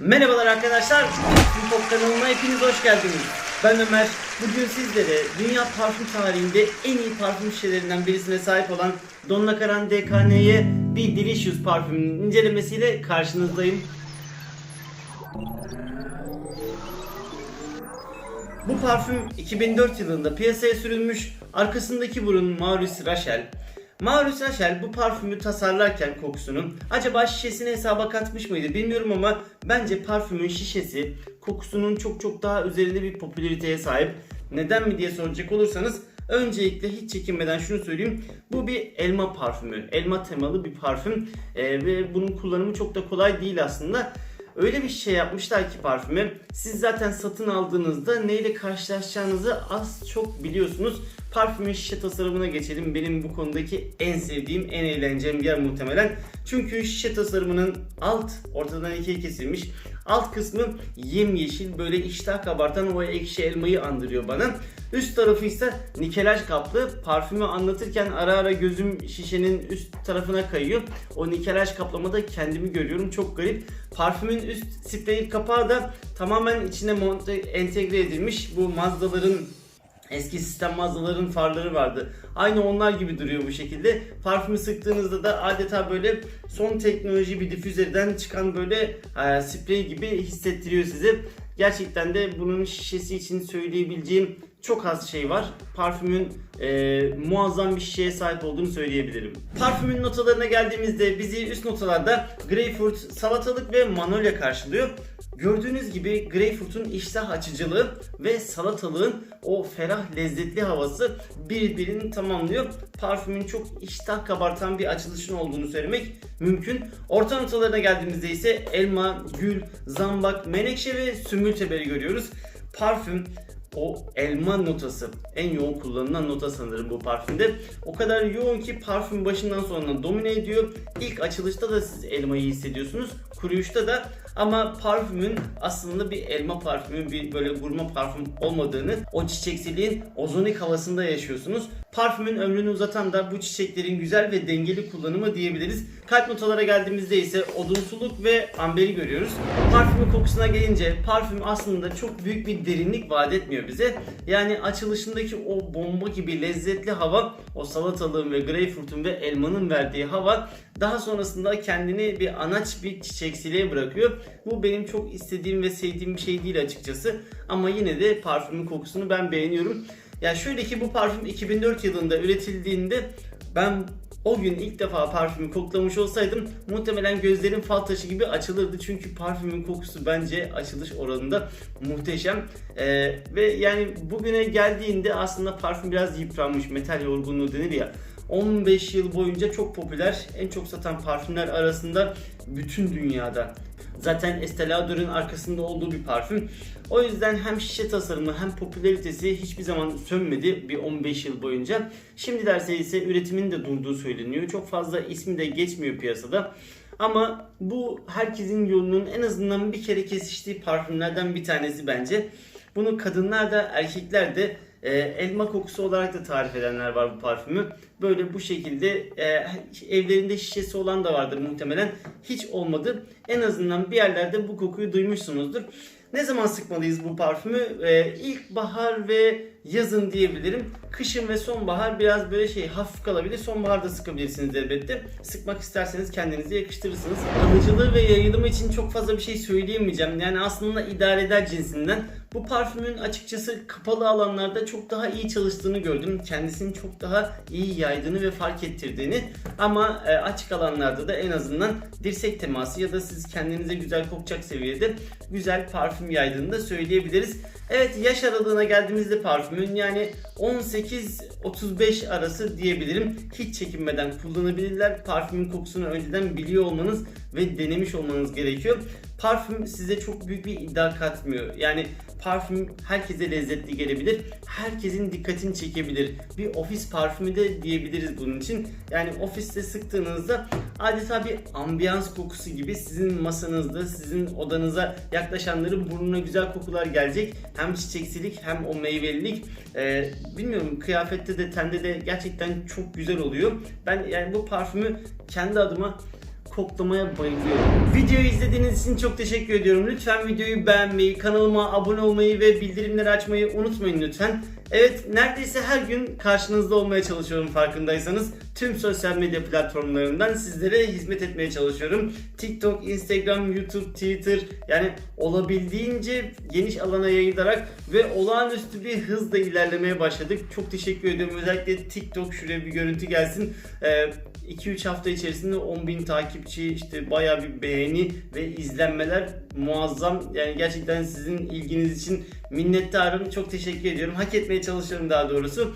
Merhabalar arkadaşlar. Pop kanalına hepiniz hoş geldiniz. Ben Ömer. Bugün sizlere dünya parfüm tarihinde en iyi parfüm şişelerinden birisine sahip olan Donna Karan DKN'ye bir Delicious parfümünün incelemesiyle karşınızdayım. Bu parfüm 2004 yılında piyasaya sürülmüş. Arkasındaki burun Maurice Rachel. Maurice Rachel bu parfümü tasarlarken kokusunu acaba şişesini hesaba katmış mıydı bilmiyorum ama bence parfümün şişesi kokusunun çok çok daha üzerinde bir popülariteye sahip. Neden mi diye soracak olursanız öncelikle hiç çekinmeden şunu söyleyeyim. Bu bir elma parfümü. Elma temalı bir parfüm Ee, ve bunun kullanımı çok da kolay değil aslında. Öyle bir şey yapmışlar ki parfüme. Siz zaten satın aldığınızda neyle karşılaşacağınızı az çok biliyorsunuz. Parfümün şişe tasarımına geçelim. Benim bu konudaki en sevdiğim, en eğleneceğim yer muhtemelen. Çünkü şişe tasarımının alt ortadan ikiye kesilmiş. Alt kısmı yemyeşil böyle iştah kabartan o ekşi elmayı andırıyor bana. Üst tarafı ise nikelaj kaplı. Parfümü anlatırken ara ara gözüm şişenin üst tarafına kayıyor. O nikelaj kaplamada kendimi görüyorum. Çok garip. Parfümün üst sprey kapağı da tamamen içine monte, entegre edilmiş. Bu Mazda'ların Eski sistem mağazaların farları vardı. Aynı onlar gibi duruyor bu şekilde. Parfümü sıktığınızda da adeta böyle son teknoloji bir difüzörden çıkan böyle e, sprey gibi hissettiriyor size. Gerçekten de bunun şişesi için söyleyebileceğim çok az şey var. Parfümün e, muazzam bir şişeye sahip olduğunu söyleyebilirim. Parfümün notalarına geldiğimizde bizi üst notalarda greyfurt, salatalık ve manolya karşılıyor. Gördüğünüz gibi greyfurtun iştah açıcılığı ve salatalığın o ferah lezzetli havası birbirini tamamlıyor. Parfümün çok iştah kabartan bir açılışın olduğunu söylemek mümkün. Orta notalarına geldiğimizde ise elma, gül, zambak, menekşe ve sümül teberi görüyoruz. Parfüm o elma notası en yoğun kullanılan nota sanırım bu parfümde. O kadar yoğun ki parfüm başından sonuna domine ediyor. İlk açılışta da siz elmayı hissediyorsunuz. Kuruyuşta da ama parfümün aslında bir elma parfümü, bir böyle gurme parfüm olmadığını, o çiçeksiliğin ozonik havasında yaşıyorsunuz. Parfümün ömrünü uzatan da bu çiçeklerin güzel ve dengeli kullanımı diyebiliriz. Kalp notalara geldiğimizde ise odunsuluk ve amberi görüyoruz. Parfümün kokusuna gelince parfüm aslında çok büyük bir derinlik vaat etmiyor bize. Yani açılışındaki o bomba gibi lezzetli hava, o salatalığın ve greyfurtun ve elmanın verdiği hava daha sonrasında kendini bir anaç bir çiçeksiliğe bırakıyor. Bu benim çok istediğim ve sevdiğim bir şey değil açıkçası. Ama yine de parfümün kokusunu ben beğeniyorum. Ya şöyle ki bu parfüm 2004 yılında üretildiğinde ben o gün ilk defa parfümü koklamış olsaydım muhtemelen gözlerim fal taşı gibi açılırdı. Çünkü parfümün kokusu bence açılış oranında muhteşem. Ee, ve yani bugüne geldiğinde aslında parfüm biraz yıpranmış, metal yorgunluğu denir ya. 15 yıl boyunca çok popüler, en çok satan parfümler arasında bütün dünyada. Zaten Estee Lauder'ın arkasında olduğu bir parfüm. O yüzden hem şişe tasarımı hem popülaritesi hiçbir zaman sönmedi bir 15 yıl boyunca. Şimdi derse ise üretimin de durduğu söyleniyor. Çok fazla ismi de geçmiyor piyasada. Ama bu herkesin yolunun en azından bir kere kesiştiği parfümlerden bir tanesi bence. Bunu kadınlar da erkekler de e, elma kokusu olarak da tarif edenler var bu parfümü. Böyle bu şekilde e, evlerinde şişesi olan da vardır muhtemelen. Hiç olmadı. En azından bir yerlerde bu kokuyu duymuşsunuzdur. Ne zaman sıkmalıyız bu parfümü? Ee, ilkbahar ve yazın diyebilirim. Kışın ve sonbahar biraz böyle şey hafif kalabilir. Sonbaharda sıkabilirsiniz elbette. Sıkmak isterseniz kendinize yakıştırırsınız. Alıcılığı ve yayılımı için çok fazla bir şey söyleyemeyeceğim. Yani aslında idare eder cinsinden. Bu parfümün açıkçası kapalı alanlarda çok daha iyi çalıştığını gördüm. Kendisini çok daha iyi yaydığını ve fark ettirdiğini. Ama e, açık alanlarda da en azından dirsek teması ya da siz kendinize güzel kokacak seviyede güzel parfüm yaydığını da söyleyebiliriz. Evet yaş aralığına geldiğimizde parfümün yani 18-35 arası diyebilirim. Hiç çekinmeden kullanabilirler. Parfümün kokusunu önceden biliyor olmanız ve denemiş olmanız gerekiyor. Parfüm size çok büyük bir iddia katmıyor. Yani parfüm herkese lezzetli gelebilir. Herkesin dikkatini çekebilir. Bir ofis parfümü de diyebiliriz bunun için. Yani ofiste sıktığınızda adeta bir ambiyans kokusu gibi sizin masanızda, sizin odanıza yaklaşanların burnuna güzel kokular gelecek. Hem çiçeksilik hem o meyvelilik. Ee, bilmiyorum kıyafette de tende de gerçekten çok güzel oluyor. Ben yani bu parfümü kendi adıma koklamaya bayılıyorum. Videoyu izlediğiniz için çok teşekkür ediyorum. Lütfen videoyu beğenmeyi, kanalıma abone olmayı ve bildirimleri açmayı unutmayın lütfen. Evet neredeyse her gün karşınızda olmaya çalışıyorum farkındaysanız. Tüm sosyal medya platformlarından sizlere hizmet etmeye çalışıyorum. TikTok, Instagram, YouTube, Twitter yani olabildiğince geniş alana yayılarak ve olağanüstü bir hızla ilerlemeye başladık. Çok teşekkür ediyorum. Özellikle TikTok şuraya bir görüntü gelsin. Ee, 2-3 hafta içerisinde 10.000 takipçi işte bayağı bir beğeni ve izlenmeler muazzam. Yani gerçekten sizin ilginiz için minnettarım. Çok teşekkür ediyorum. Hak etmeye çalışıyorum daha doğrusu.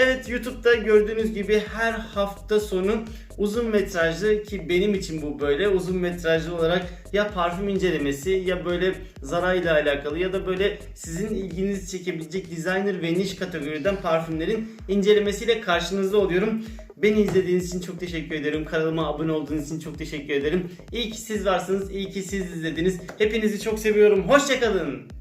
Evet YouTube'da gördüğünüz gibi her hafta sonu uzun metrajlı ki benim için bu böyle uzun metrajlı olarak ya parfüm incelemesi ya böyle Zara ile alakalı ya da böyle sizin ilginizi çekebilecek designer ve niş kategoriden parfümlerin incelemesiyle karşınızda oluyorum. Beni izlediğiniz için çok teşekkür ederim. Kanalıma abone olduğunuz için çok teşekkür ederim. İyi ki siz varsınız, iyi ki siz izlediniz. Hepinizi çok seviyorum. Hoşçakalın.